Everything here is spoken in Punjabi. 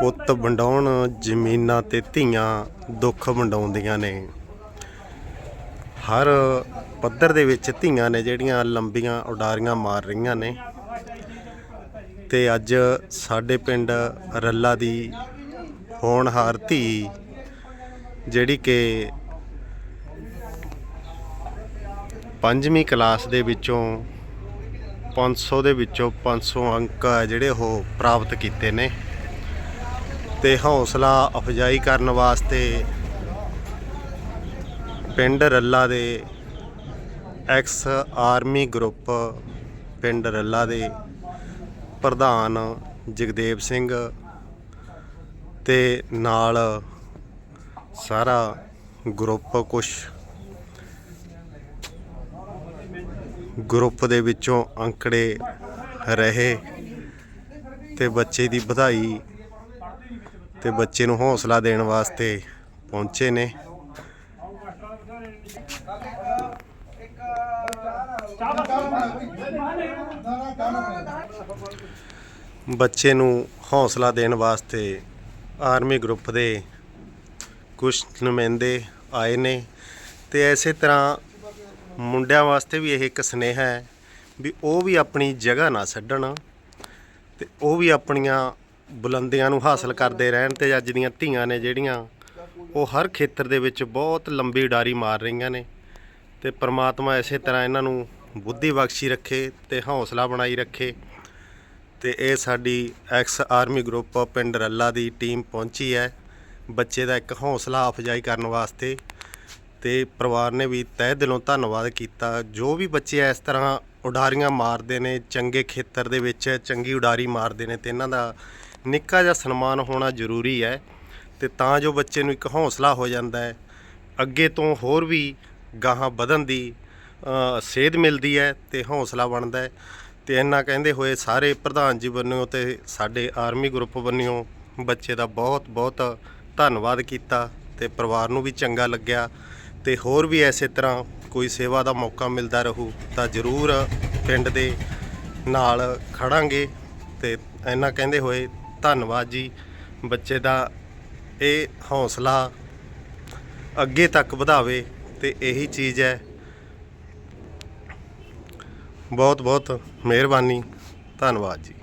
ਪੁੱਤ ਵੰਡਾਉਣ, ਜ਼ਮੀਨਾਂ ਤੇ ਧੀਆਂ ਦੁੱਖ ਵੰਡਾਉਂਦੀਆਂ ਨੇ। ਹਰ ਪੱਧਰ ਦੇ ਵਿੱਚ ਧੀਆਂ ਨੇ ਜਿਹੜੀਆਂ ਲੰਬੀਆਂ ਉਡਾਰੀਆਂ ਮਾਰ ਰਹੀਆਂ ਨੇ। ਤੇ ਅੱਜ ਸਾਡੇ ਪਿੰਡ ਰੱਲਾ ਦੀ ਹੋਣਹਾਰ ਧੀ, ਜਿਹੜੀ ਕਿ ਪੰਜਵੀਂ ਕਲਾਸ ਦੇ ਵਿੱਚੋਂ 500 ਦੇ ਵਿੱਚੋਂ 500 ਅੰਕ ਆ ਜਿਹੜੇ ਉਹ ਪ੍ਰਾਪਤ ਕੀਤੇ ਨੇ। ਤੇ ਹੌਸਲਾ ਅਫਜਾਈ ਕਰਨ ਵਾਸਤੇ ਪਿੰਡ ਰੱਲਾ ਦੇ ਐਕਸ ਆਰਮੀ ਗਰੁੱਪ, ਪਿੰਡ ਰੱਲਾ ਦੇ ਪ੍ਰਧਾਨ ਜਗਦੇਵ ਸਿੰਘ ਤੇ ਨਾਲ ਸਾਰਾ ਗਰੁੱਪ ਕੁਛ ਗਰੁੱਪ ਦੇ ਵਿੱਚੋਂ ਅੰਕੜੇ ਰਹੇ ਤੇ ਬੱਚੇ ਦੀ ਵਧਾਈ ਤੇ ਬੱਚੇ ਨੂੰ ਹੌਸਲਾ ਦੇਣ ਵਾਸਤੇ ਪਹੁੰਚੇ ਨੇ। ਬੱਚੇ ਨੂੰ ਹੌਸਲਾ ਦੇਣ ਵਾਸਤੇ ਆਰਮੀ ਗਰੁੱਪ ਦੇ ਕੁਝ ਨੁਮਾਇੰਦੇ ਆਏ ਨੇ ਤੇ ਐਸੇ ਤਰ੍ਹਾਂ ਮੁੰਡਿਆਂ ਵਾਸਤੇ ਵੀ ਇਹ ਇੱਕ ਸੁਨੇਹਾ ਹੈ ਵੀ ਉਹ ਵੀ ਆਪਣੀ ਜਗ੍ਹਾ ਨਾ ਛੱਡਣ ਤੇ ਉਹ ਵੀ ਆਪਣੀਆਂ ਬੁਲੰਦੀਆਂ ਨੂੰ ਹਾਸਲ ਕਰਦੇ ਰਹਿਣ ਤੇ ਅੱਜ ਦੀਆਂ ਧੀਆਂ ਨੇ ਜਿਹੜੀਆਂ, ਉਹ ਹਰ ਖੇਤਰ ਦੇ ਵਿੱਚ ਬਹੁਤ ਲੰਬੀ ਉਡਾਰੀ ਮਾਰ ਰਹੀਆਂ ਨੇ ਤੇ ਪ੍ਰਮਾਤਮਾ ਇਸੇ ਤਰ੍ਹਾਂ ਇਹਨਾਂ ਨੂੰ ਬੁੱਧੀ ਬਖਸ਼ੀ ਰੱਖੇ ਤੇ ਹੌਸਲਾ ਬਣਾਈ ਰੱਖੇ ਤੇ ਇਹ ਸਾਡੀ ਐਕਸ ਆਰਮੀ ਗਰੁੱਪ ਪਿੰਡ ਰੱਲਾ ਦੀ ਟੀਮ ਪਹੁੰਚੀ ਹੈ। ਬੱਚੇ ਦਾ ਇੱਕ ਹੌਸਲਾ ਅਫਜਾਈ ਕਰਨ ਵਾਸਤੇ ਤੇ ਪਰਿਵਾਰ ਨੇ ਵੀ ਤਹਿ ਦਿਲੋਂ ਧੰਨਵਾਦ ਕੀਤਾ। ਜੋ ਵੀ ਬੱਚੇ ਇਸ ਤਰ੍ਹਾਂ ਉਡਾਰੀਆਂ ਮਾਰਦੇ ਨੇ, ਚੰਗੇ ਖੇਤਰ ਦੇ ਵਿੱਚ ਚੰਗੀ ਉਡਾਰੀ ਮਾਰਦੇ ਨੇ ਤੇ ਇਹਨਾਂ ਦਾ ਨਿੱਕਾ ਜਿਹਾ ਸਨਮਾਨ ਹੋਣਾ ਜ਼ਰੂਰੀ ਹੈ ਤੇ ਤਾਂ ਜੋ ਬੱਚੇ ਨੂੰ ਇੱਕ ਹੌਸਲਾ ਹੋ ਜਾਂਦਾ ਹੈ। ਅੱਗੇ ਤੋਂ ਹੋਰ ਵੀ ਗਾਹਾਂ ਵਧਣ ਦੀ ਸੇਧ ਮਿਲਦੀ ਹੈ ਤੇ ਹੌਸਲਾ ਬਣਦਾ ਹੈ। ਤੇ ਇੰਨਾ ਕਹਿੰਦੇ ਹੋਏ ਸਾਰੇ ਪ੍ਰਧਾਨ ਜੀ ਵੱਲੋਂ ਤੇ ਸਾਡੇ ਆਰਮੀ ਗਰੁੱਪ ਵੱਲੋਂ ਬੱਚੇ ਦਾ ਬਹੁਤ ਬਹੁਤ ਧੰਨਵਾਦ ਕੀਤਾ ਤੇ ਪਰਿਵਾਰ ਨੂੰ ਵੀ ਚੰਗਾ ਲੱਗਿਆ। ਤੇ ਹੋਰ ਵੀ ਐਸੇ ਤਰ੍ਹਾਂ ਕੋਈ ਸੇਵਾ ਦਾ ਮੌਕਾ ਮਿਲਦਾ ਰਹੂ ਤਾਂ ਜ਼ਰੂਰ ਪਿੰਡ ਦੇ ਨਾਲ ਖੜਾਂਗੇ ਤੇ ਇੰਨਾ ਕਹਿੰਦੇ ਹੋਏ ਧੰਨਵਾਦ ਜੀ। ਬੱਚੇ ਦਾ ਇਹ ਹੌਸਲਾ ਅੱਗੇ ਤੱਕ ਵਧਾਵੇ ਤੇ ਇਹੀ ਚੀਜ਼ ਹੈ। ਬਹੁਤ ਬਹੁਤ ਮਿਹਰਬਾਨੀ। ਧੰਨਵਾਦ ਜੀ।